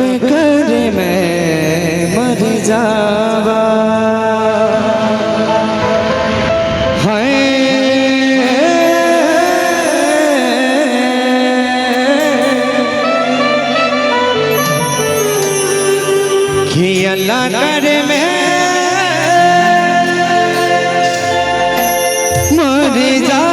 कर मैं मर जावा। अल्लाह मर जावा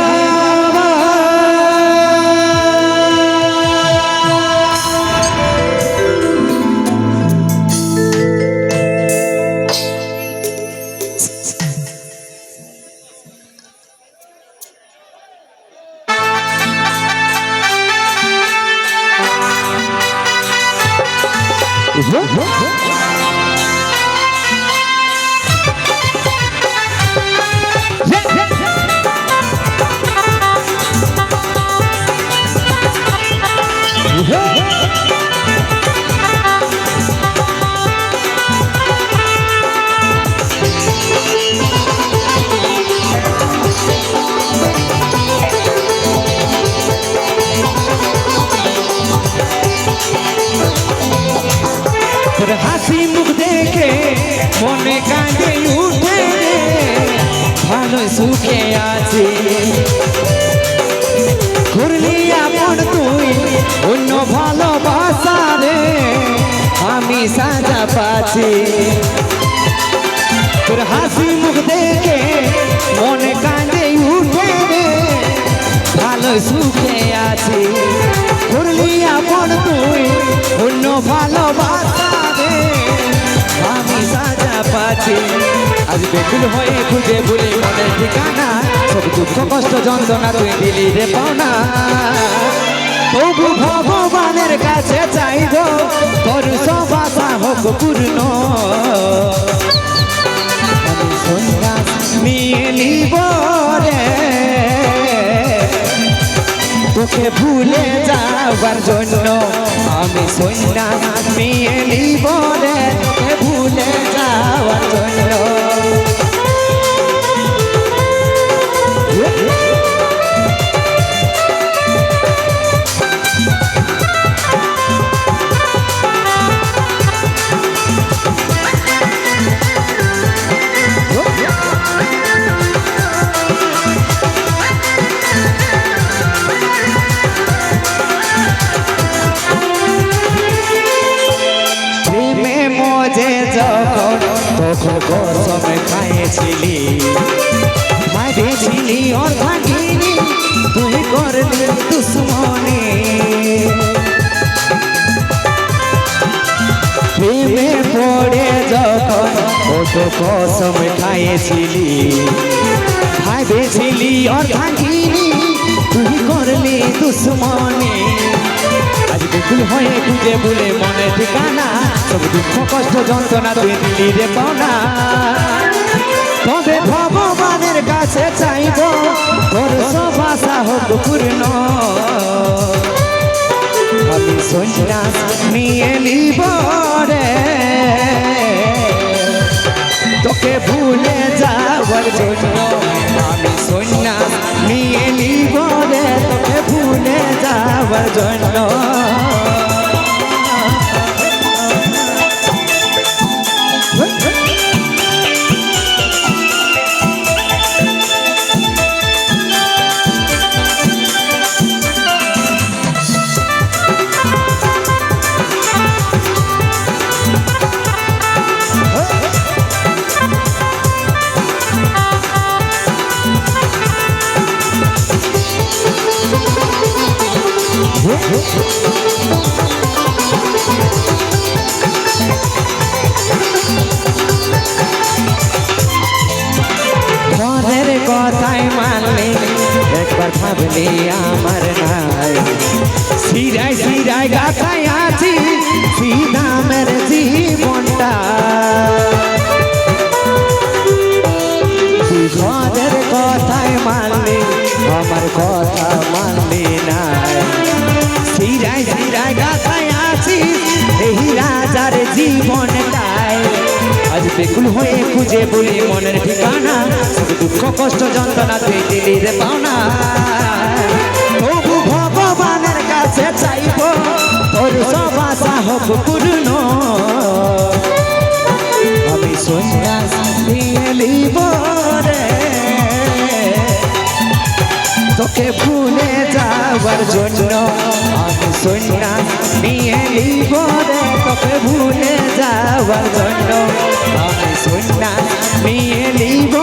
What? What? What? তোর হাসি মুখ দেখে মনে কাঁদে উঠে ভালো সুখে আছি। করলি আপন তুই, অন্য ভালোবাসা রে, আমি সাজা পাচ্ছি। তোর হাসি মুখ দেখে মনে কাঁদে উঠে ভালো সুখে আছি। করলি আপন তুই, অন্য ভালোবাসা বেকুল হয়ে খুঁজে বলি মনের ঠিকানা। সব দুঃখ, কষ্ট, যন্ত্রণা তুই দিলি রে পাওনা। তবু ভগবানের কাছে চাইব তোর সব আশা হোক পূর্ণ। তোকে ভুলে যাবার জন্য আমি সন্ন্যাস নিয়ে নিব রে। তোকে ভুলে যাওয়ার জন্য খাইছিলি ভাবেছিলি ওর ভাগিনি তুই করলি দুশ্মনী। প্রেমে পড়ে যখন কত কসম খাইছিলি। ভাবেছিলি ওর ভাগিনি তুই করলি দুশ্মনী। বিপুল হয়ে খুঁজে বলে মনে ঠিকানা, সব দুঃখ কষ্ট যন্ত্রণা তুই দিলি রে পাওনা। তবে ভগবানের কাছে চাইব, তোর সব আশা হোক পূর্ণ। আমি সন্ন্যাস নিয়ে নিব রে। তোকে ভুলে যাওয়ার জন্য আমি সন্ন্যাস নিয়ে নিব রে। তোকে ভুলে যাওয়ার জন্য মনের কথাই মানলে একবার ভাবলে আমার নাই। সিরাই সিরাই গাথাই আছি শ্রীরামের জীবনটা। মনের কথাই মানলে আমার কথা রাজার জীবনটাই আজ বেকুল হয়ে খুঁজে বলি মনের ঠিকানা। দুঃখ কষ্ট যন্ত্রণা তুই দিলি রে পাওনা। তবু ভগবানের কাছে চাইব তোর সব আশা হোক পূর্ণ। আমি সন্ন্যাস নিয়ে নিব রে। তোকে যাওয়ার জন্য আমি সন্ন্যাস নিয়ে নিব রে তোকে ভুলে যাওয়ার জন্য আমি সন্ন্যাস নিয়ে নিব